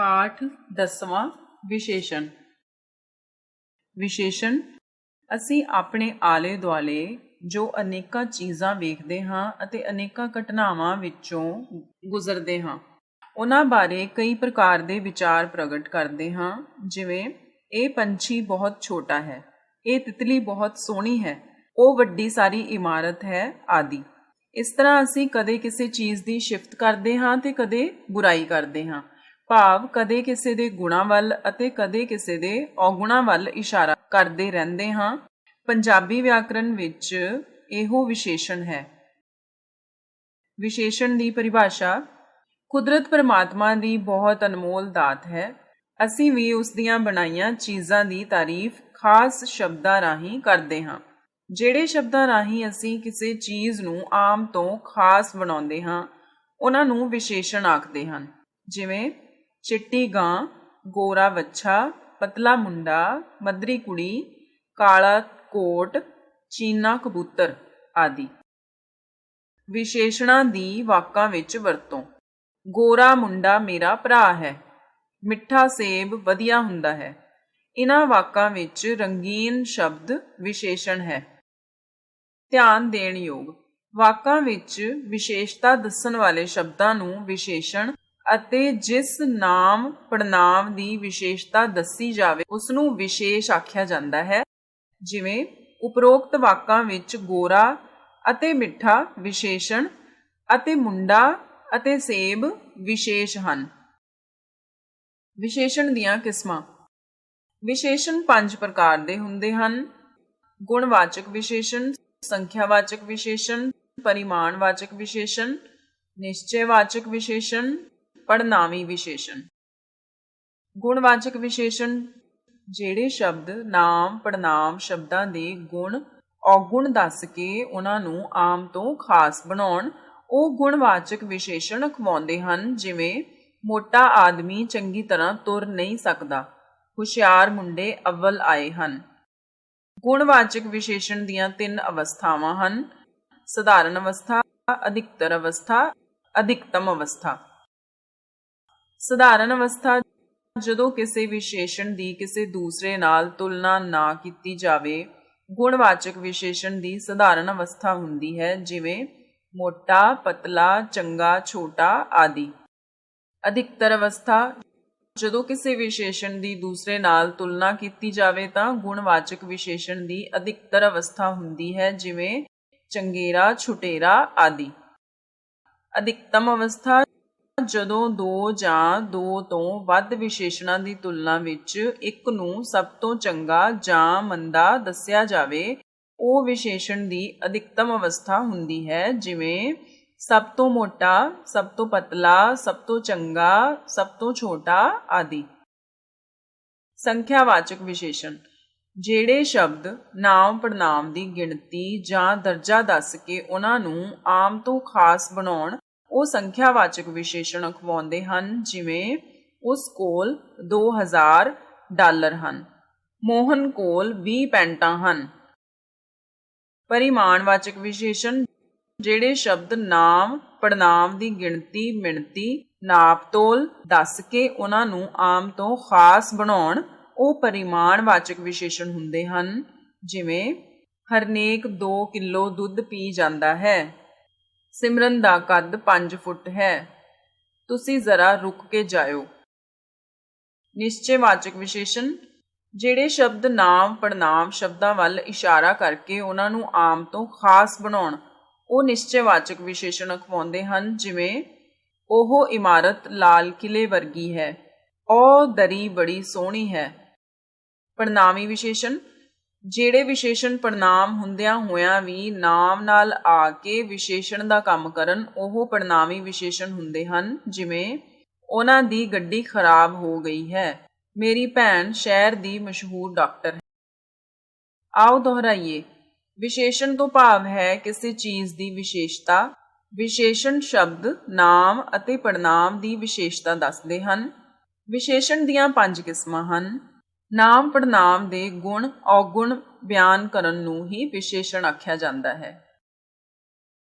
ਪਾਠ ਦਸਵਾਂ ਵਿਸ਼ੇਸ਼ਣ। ਵਿਸ਼ੇਸ਼ਣ, ਅਸੀਂ ਆਪਣੇ ਆਲੇ ਦੁਆਲੇ ਜੋ ਅਨੇਕਾਂ ਚੀਜ਼ਾਂ ਵੇਖਦੇ ਹਾਂ ਅਤੇ ਅਨੇਕਾਂ ਘਟਨਾਵਾਂ ਵਿੱਚੋਂ ਗੁਜ਼ਰਦੇ ਹਾਂ, ਉਹਨਾਂ ਬਾਰੇ ਕਈ ਪ੍ਰਕਾਰ ਦੇ ਵਿਚਾਰ ਪ੍ਰਗਟ ਕਰਦੇ ਹਾਂ, ਜਿਵੇਂ, ਇਹ ਪੰਛੀ ਬਹੁਤ ਛੋਟਾ ਹੈ, ਇਹ ਤਿਤਲੀ ਬਹੁਤ ਸੋਹਣੀ ਹੈ, ਉਹ ਵੱਡੀ ਸਾਰੀ ਇਮਾਰਤ ਹੈ, ਆਦਿ। ਇਸ ਤਰ੍ਹਾਂ ਅਸੀਂ ਕਦੇ ਕਿਸੇ ਚੀਜ਼ ਦੀ ਸ਼ਿਫਤ ਕਰਦੇ ਹਾਂ ਤੇ ਕਦੇ ਬੁਰਾਈ ਕਰਦੇ ਹਾਂ। ਭਾਵ ਕਦੇ ਕਿਸੇ ਦੇ ਗੁਣਾਂ ਵੱਲ ਅਤੇ ਕਦੇ ਕਿਸੇ ਦੇ ਔਗੁਣਾਂ ਵੱਲ ਇਸ਼ਾਰਾ ਕਰਦੇ ਰਹਿੰਦੇ ਹਾਂ। ਪੰਜਾਬੀ ਵਿਆਕਰਣ ਵਿੱਚ ਇਹੋ ਵਿਸ਼ੇਸ਼ਣ ਹੈ। ਵਿਸ਼ੇਸ਼ਣ ਦੀ ਪਰਿਭਾਸ਼ਾ ਕੁਦਰਤ ਪਰਮਾਤਮਾ ਦੀ ਬਹੁਤ ਅਨਮੋਲ ਦਾਤ ਹੈ। ਅਸੀਂ ਵੀ ਉਸ ਦੀਆਂ ਬਣਾਈਆਂ ਚੀਜ਼ਾਂ ਦੀ ਤਾਰੀਫ ਖਾਸ ਸ਼ਬਦਾਂ ਰਾਹੀਂ ਕਰਦੇ ਹਾਂ। ਜਿਹੜੇ ਸ਼ਬਦਾਂ ਰਾਹੀਂ ਅਸੀਂ ਕਿਸੇ ਚੀਜ਼ ਨੂੰ ਆਮ ਤੋਂ ਖਾਸ ਬਣਾਉਂਦੇ ਹਾਂ, ਉਹਨਾਂ ਨੂੰ ਵਿਸ਼ੇਸ਼ਣ ਆਖਦੇ ਹਨ। ਜਿਵੇਂ ਚਿੱਟੀ ਗਾਂ ਗੋਰਾ ਵੱਛਾ ਪਤਲਾ ਮੁੰਡਾ ਮਦਰੀ ਕੁੜੀ ਕਾਲਾ ਕੋਟ ਚੀਨਾ ਕਬੂਤਰ ਆਦਿ। ਵਿਸ਼ੇਸ਼ਣਾਂ ਦੀ ਵਾਕਾਂ ਵਿੱਚ ਵਰਤੋਂ। ਗੋਰਾ ਮੁੰਡਾ ਮੇਰਾ ਭਰਾ ਹੈ। ਮਿੱਠਾ ਸੇਬ ਵਧੀਆ ਹੁੰਦਾ ਹੈ। ਇਨ੍ਹਾਂ ਵਾਕਾਂ ਵਿੱਚ ਰੰਗੀਨ ਸ਼ਬਦ ਵਿਸ਼ੇਸ਼ਣ ਹੈ। ਧਿਆਨ ਦੇਣ ਯੋਗ। ਵਾਕਾਂ ਵਿੱਚ ਵਿਸ਼ੇਸ਼ਤਾ ਦੱਸਣ ਵਾਲੇ ਸ਼ਬਦਾਂ ਨੂੰ ਵਿਸ਼ੇਸ਼ਣ ਅਤੇ ਜਿਸ ਨਾਮ ਪੜਨਾਮ ਦੀ ਵਿਸ਼ੇਸ਼ਤਾ ਦੱਸੀ ਜਾਵੇ ਉਸ ਨੂੰ ਵਿਸ਼ੇਸ਼ ਆਖਿਆ ਜਾਂਦਾ ਹੈ। ਜਿਵੇਂ, ਉਪਰੋਕਤ ਵਾਕਾਂ ਵਿੱਚ ਗੋਰਾ ਅਤੇ ਮਿੱਠਾ ਵਿਸ਼ੇਸ਼ਣ ਅਤੇ ਮੁੰਡਾ ਅਤੇ ਸੇਬ ਵਿਸ਼ੇਸ਼ ਹਨ। ਵਿਸ਼ੇਸ਼ਣ ਦੀਆਂ ਕਿਸਮਾਂ। ਵਿਸ਼ੇਸ਼ਣ ਪੰਜ ਪ੍ਰਕਾਰ ਦੇ ਹੁੰਦੇ ਹਨ। ਗੁਣਵਾਚਕ ਵਿਸ਼ੇਸ਼ਣ, ਸੰਖਿਆਵਾਚਕ ਵਿਸ਼ੇਸ਼ਣ, ਪਰਿਮਾਣਵਾਚਕ ਵਿਸ਼ੇਸ਼ਣ ਨਿਸ਼ਚੈਵਾਚਕ ਵਿਸ਼ੇਸ਼ਣ ਪੜਨਾਵੀ ਵਿਸ਼ੇਸ਼ਣ। ਗੁਣਵਾਚਕ ਵਿਸ਼ੇਸ਼ਣ, ਜਿਹੜੇ ਸ਼ਬਦ ਨਾਮ ਪੜਨਾਮ ਸ਼ਬਦਾਂ ਦੇ ਗੁਣ ਔਗੁਣ ਦੱਸ ਕੇ ਉਹਨਾਂ ਨੂੰ ਆਮ ਤੋਂ ਖਾਸ ਬਣਾਉਣ, ਉਹ ਗੁਣਵਾਚਕ ਵਿਸ਼ੇਸ਼ਣ ਅਖਵਾਉਂਦੇ ਹਨ, ਜਿਵੇਂ ਮੋਟਾ ਆਦਮੀ ਚੰਗੀ ਤਰ੍ਹਾਂ ਤੁਰ ਨਹੀਂ ਸਕਦਾ, ਹੁਸ਼ਿਆਰ ਮੁੰਡੇ ਅਵਲ ਆਏ ਹਨ। ਗੁਣਵਾਚਕ ਵਿਸ਼ੇਸ਼ਣ ਦੀਆਂ ਤਿੰਨ ਅਵਸਥਾਵਾਂ ਹਨ। ਸਧਾਰਨ ਅਵਸਥਾ, ਅਧਿਕਤਰ ਅਵਸਥਾ, ਅਧਿਕਤਮ ਅਵਸਥਾ। ਸਧਾਰਨ ਅਵਸਥਾ ਜਦੋਂ ਕਿਸੇ ਵਿਸ਼ੇਸ਼ਣ ਦੀ ਕਿਸੇ ਦੂਸਰੇ ਨਾਲ ਤੁਲਨਾ ਨਾ ਕੀਤੀ ਜਾਵੇ, ਗੁਣਵਾਚਕ ਵਿਸ਼ੇਸ਼ਣ ਦੀ ਸਧਾਰਨ ਅਵਸਥਾ ਹੁੰਦੀ ਹੈ, ਜਿਵੇਂ ਮੋਟਾ, ਪਤਲਾ, ਚੰਗਾ, ਛੋਟਾ ਆਦਿ। ਅਧਿਕਤਰ ਅਵਸਥਾ ਜਦੋਂ ਕਿਸੇ ਵਿਸ਼ੇਸ਼ਣ ਦੀ ਦੂਸਰੇ ਨਾਲ ਤੁਲਨਾ ਕੀਤੀ ਜਾਵੇ ਤਾਂ ਗੁਣਵਾਚਕ ਵਿਸ਼ੇਸ਼ਣ ਦੀ ਅਧਿਕਤਰ ਅਵਸਥਾ ਹੁੰਦੀ ਹੈ, ਜਿਵੇਂ ਚੰਗੇਰਾ, ਛੁਟੇਰਾ ਆਦਿ। ਅਧਿਕਤਮ ਅਵਸਥਾ ਜਦੋਂ ਦੋ ਜਾਂ ਦੋ ਤੋਂ ਵੱਧ ਵਿਸ਼ੇਸ਼ਣਾਂ ਦੀ ਤੁਲਨਾ ਵਿੱਚ ਇੱਕ ਨੂੰ ਸਭ ਤੋਂ ਚੰਗਾ ਜਾਂ ਮੰਦਾ ਦੱਸਿਆ ਜਾਵੇ, ਉਹ ਵਿਸ਼ੇਸ਼ਣ ਦੀ ਅਧਿਕਤਮ ਅਵਸਥਾ ਹੁੰਦੀ ਹੈ, ਜਿਵੇਂ ਸਭ ਤੋਂ ਮੋਟਾ, ਸਭ ਤੋਂ ਪਤਲਾ, ਸਭ ਤੋਂ ਚੰਗਾ, ਸਭ ਤੋਂ ਛੋਟਾ ਆਦਿ। ਸੰਖਿਆਵਾਚਕ ਵਿਸ਼ੇਸ਼ਣ। ਜਿਹੜੇ ਸ਼ਬਦ ਨਾਮ ਪੜਨਾਮ ਦੀ ਗਿਣਤੀ ਜਾਂ ਦਰਜਾ ਦੱਸ ਕੇ ਉਹਨਾਂ ਨੂੰ ਆਮ ਤੋਂ ਖਾਸ ਬਣਾਉਣ ਉਹ ਸੰਖਿਆਵਾਚਕ ਵਿਸ਼ੇਸ਼ਣ ਅਖਵਾਉਂਦੇ ਹਨ, ਜਿਵੇਂ ਉਸ ਕੋਲ 2000 ਡਾਲਰ ਹਨ। ਮੋਹਨ ਕੋਲ 20 ਪੈਂਟਾਂ ਹਨ। ਪਰਿਮਾਣਵਾਚਕ ਵਿਸ਼ੇਸ਼ਣ, ਜਿਹੜੇ ਸ਼ਬਦ ਨਾਮ ਪੜਨਾਮ ਦੀ ਗਿਣਤੀ, ਮਿਣਤੀ, ਨਾਪਤੋਲ ਦੱਸ ਕੇ ਉਹਨਾਂ ਨੂੰ ਆਮ ਤੋਂ ਖਾਸ ਬਣਾਉਣ, ਉਹ ਪਰਿਮਾਣਵਾਚਕ ਵਿਸ਼ੇਸ਼ਣ ਹੁੰਦੇ ਹਨ, ਜਿਵੇਂ ਹਰਨੇਕ 2 ਕਿਲੋ ਦੁੱਧ ਪੀ ਜਾਂਦਾ ਹੈ। ਸਿਮਰਨ ਦਾ ਕੱਦ 5 ਫੁੱਟ ਹੈ। ਤੁਸੀਂ ਜ਼ਰਾ ਰੁਕ ਕੇ ਜਾਇਓ। ਨਿਸ਼ਚੈਵਾਚਕ ਵਿਸ਼ੇਸ਼ਣ, ਜਿਹੜੇ ਸ਼ਬਦ ਨਾਮ ਪੜਨਾਮ ਸ਼ਬਦਾਂ ਵੱਲ ਇਸ਼ਾਰਾ ਕਰਕੇ ਉਹਨਾਂ ਨੂੰ ਆਮ ਤੋਂ ਖਾਸ ਬਣਾਉਣ, ਉਹ ਨਿਸ਼ਚੈਵਾਚਕ ਵਿਸ਼ੇਸ਼ਣ ਅਖਵਾਉਂਦੇ ਹਨ, ਜਿਵੇਂ, ਉਹ ਇਮਾਰਤ ਲਾਲ ਕਿਲੇ ਵਰਗੀ ਹੈ, ਉਹ ਦਰੀ ਬੜੀ ਸੋਹਣੀ ਹੈ। ਪੜਨਾਮੀ ਵਿਸ਼ੇਸ਼ਣ ਜਿਹੜੇ ਵਿਸ਼ੇਸ਼ਣ ਪੜਨਾਮ ਹੁੰਦਿਆਂ ਹੋਇਆਂ ਵੀ ਨਾਮ ਨਾਲ ਆ ਕੇ ਵਿਸ਼ੇਸ਼ਣ ਦਾ ਕੰਮ ਕਰਨ, ਉਹ ਪੜਨਾਮੀ ਵਿਸ਼ੇਸ਼ਣ ਹੁੰਦੇ ਹਨ, ਜਿਵੇਂ, ਉਹਨਾਂ ਦੀ ਗੱਡੀ ਖਰਾਬ ਹੋ ਗਈ ਹੈ। ਮੇਰੀ ਭੈਣ ਸ਼ਹਿਰ ਦੀ ਮਸ਼ਹੂਰ ਡਾਕਟਰ ਹੈ। ਆਓ ਦੁਹਰਾਈਏ। ਵਿਸ਼ੇਸ਼ਣ ਤੋਂ ਭਾਵ ਹੈ ਕਿਸੇ ਚੀਜ਼ ਦੀ ਵਿਸ਼ੇਸ਼ਤਾ। ਵਿਸ਼ੇਸ਼ਣ ਸ਼ਬਦ, ਨਾਮ ਅਤੇ ਪੜਨਾਮ ਦੀ ਵਿਸ਼ੇਸ਼ਤਾ ਦੱਸਦੇ ਹਨ। ਵਿਸ਼ੇਸ਼ਣ ਦੀਆਂ ਪੰਜ ਕਿਸਮਾਂ ਹਨ। ਨਾਮ ਪੜਨਾਮ ਦੇ ਗੁਣ ਔਗੁਣ ਬਿਆਨ ਕਰਨ ਨੂੰ ਹੀ ਵਿਸ਼ੇਸ਼ਣ ਆਖਿਆ ਜਾਂਦਾ ਹੈ।